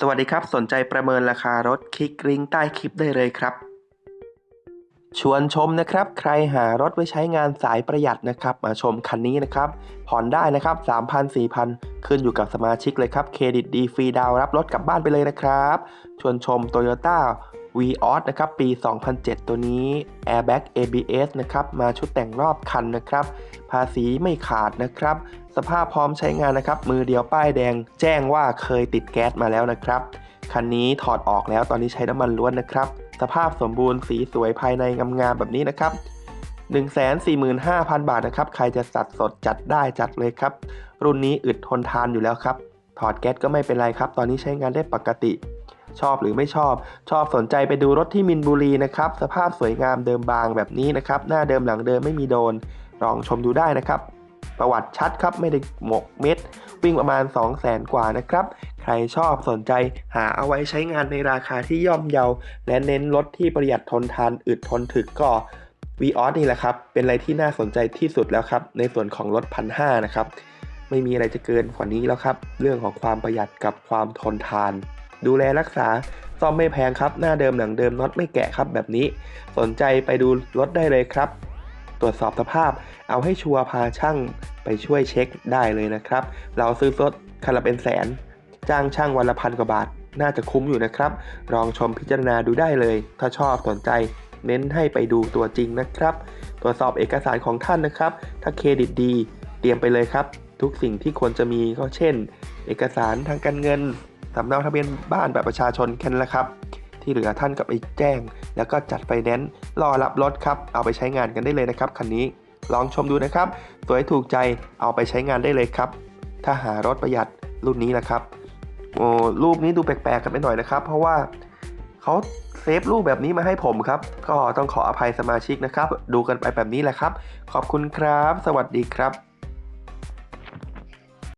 สวัสดีครับ สนใจประเมินราคารถคลิกลิงก์ใต้คลิปได้เลยครับ ชวนชมนะครับ ใครหารถไว้ใช้งานสายประหยัดนะครับ มาชมคันนี้นะครับ ผ่อนได้นะครับ 3,000 4,000 ขึ้นอยู่กับสมาชิกเลยครับ เครดิตดีฟรีดาวรับรถกลับบ้านไปเลยนะครับ ชวนชม Toyota v ีออสนะครับปี 2007 ตัวนี้ Airbag ABS นะครับ มาชุดแต่งรอบคันนะครับ ภาษีไม่ขาดนะครับ สภาพพร้อมใช้งานนะครับ มือเดียวป้ายแดง แจ้งว่าเคยติดแก๊สมาแล้วนะครับ คันนี้ถอดออกแล้วตอนนี้ใช้น้ำมันล้วนนะครับ สภาพสมบูรณ์สีสวยภายในงามๆแบบนี้นะครับ145,000 บาทนะครับ ใครจะจัดสดจัดได้จัดเลยครับ รุ่นนี้อึดทนทานอยู่แล้วครับ ถอดแก๊สก็ไม่เป็นไรครับ ตอนนี้ใช้งานได้ปกติ ชอบหรือไม่ชอบ ชอบสนใจไปดูรถที่มินบุรีนะครับ สภาพสวยงามเดิมบางแบบนี้นะครับ หน้าเดิมหลังเดิมไม่มีโดน ลองชมดูได้นะครับ ประวัติชัดครับไม่ได้หมกเม็ด วิ่งประมาณ 2 0 0แสนกว่านะครับ ใครชอบสนใจหาเอาไว้ใช้งานในราคาที่ย่อมเยา และเน้นรถที่ประหยัดทนทานอึดทนถึกก็ v ีออสนี่แหละครับ เป็นอะไรที่น่าสนใจที่สุดแล้วครับ ในส่วนของรถพันห้านะครับ ไม่มีอะไรจะเกินกว่านี้แล้วครับ เรื่องของความประหยัดกับความทนทาน ดูแลรักษาซ่อมไม่แพงครับ หน้าเดิมหลังเดิมน็อตไม่แกะครับแบบนี้ สนใจไปดูรถได้เลยครับ ตรวจสอบสภาพ เอาให้ชัวร์พาช่างไปช่วยเช็คได้เลยนะครับ เราซื้อรถคันละเป็นแสน จ้างช่างวันละพันกว่าบาท น่าจะคุ้มอยู่นะครับ ลองชมพิจารณาดูได้เลย ถ้าชอบสนใจ เน้นให้ไปดูตัวจริงนะครับ ตรวจสอบเอกสารของท่านนะครับ ถ้าเครดิตดี เตรียมไปเลยครับ ทุกสิ่งที่ควรจะมีก็เช่น เอกสารทางการเงินสำเนาทะเบียนบ้านแบบประชาชนแค่นั้นแหละครับ ที่เหลือท่านก็ไปแจ้ง แล้วก็จัดไฟแนนซ์รอรับรถครับ เอาไปใช้งานกันได้เลยนะครับคันนี้ลองชมดูนะครับ สวยถูกใจเอาไปใช้งานได้เลยครับ ถ้าหารถประหยัดรุ่นนี้นะครับโอ้รูปนี้ดูแปลกๆกันไปหน่อยนะครับ เพราะว่าเขาเซฟรูปแบบนี้มาให้ผมครับ ก็ต้องขออภัยสมาชิกนะครับ ดูกันไปแบบนี้แหละครับ ขอบคุณครับ สวัสดีครับ